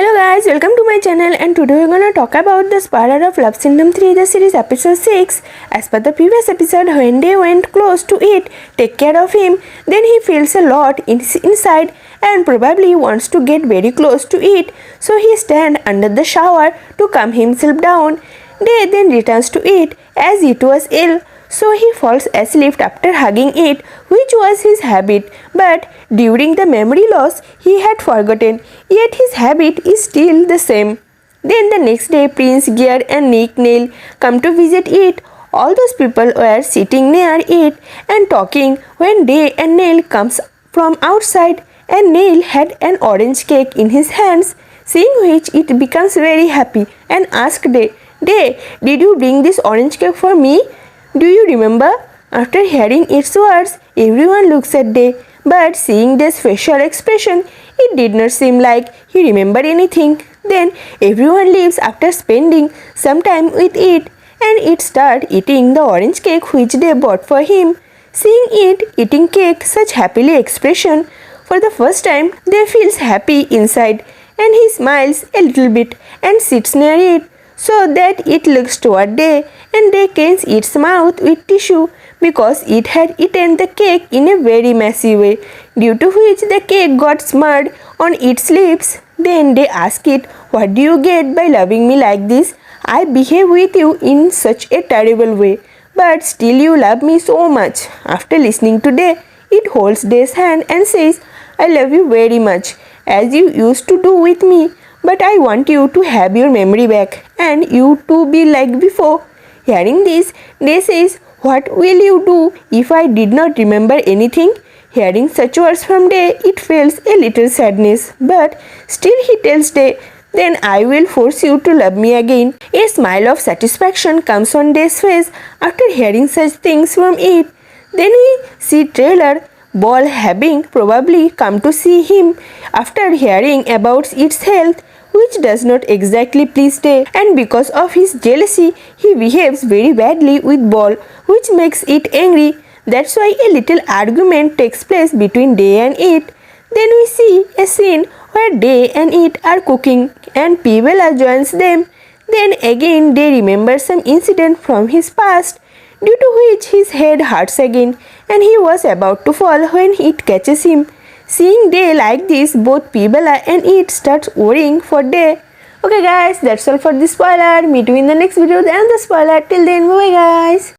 Hello guys, welcome to my channel and today we're gonna talk about the spoiler of Love Syndrome 3 the series episode 6. As per the previous episode, when they went close to it, take care of him, then he feels a lot in, inside and probably wants to get very close to it. So he stand under the shower to calm himself down. Day then returns to it as it was ill. So he falls asleep after hugging it, which was his habit. But during the memory loss, he had forgotten, yet his habit is still the same. Then the next day, Prince Gear and Nick Nail come to visit it. All those people were sitting near it and talking when Day and Nail comes from outside and Nail had an orange cake in his hands, seeing which it becomes very happy and asked Day, Day, did you bring this orange cake for me? Do you remember? After hearing its words, everyone looks at Day, but seeing Day's facial expression, it did not seem like he remembered anything. Then everyone leaves after spending some time with it, and it start eating the orange cake which they bought for him. Seeing it eating cake such happily expression, for the first time they feels happy inside, and he smiles a little bit and sits near it so that it looks toward Day and they cleans its mouth with tissue because it had eaten the cake in a very messy way, due to which the cake got smudged on its lips. Then they ask it, What do you get by loving me like this? I behave with you in such a terrible way, but still you love me so much. After listening to Day, it holds Day's hand and says, I love you very much, as you used to do with me. But I want you to have your memory back and you to be like before. Hearing this, Day says, What will you do if I did not remember anything? Hearing such words from Day, it feels a little sadness, but still he tells Day, Then I will force you to love me again. A smile of satisfaction comes on Day's face after hearing such things from it. Then we see Trailer Ball having probably come to see him after hearing about its health which does not exactly please Day and because of his jealousy he behaves very badly with Ball which makes it angry. That's why a little argument takes place between Day and it. Then we see a scene where Day and it are cooking and Pibella joins them. Then again Day remembers some incident from his past due to which his head hurts again and he was about to fall when it catches him. Seeing Day like this, both Pibella and it starts worrying for Day. Okay guys, that's all for this spoiler. Meet you in the next video and the spoiler. Till then, bye guys.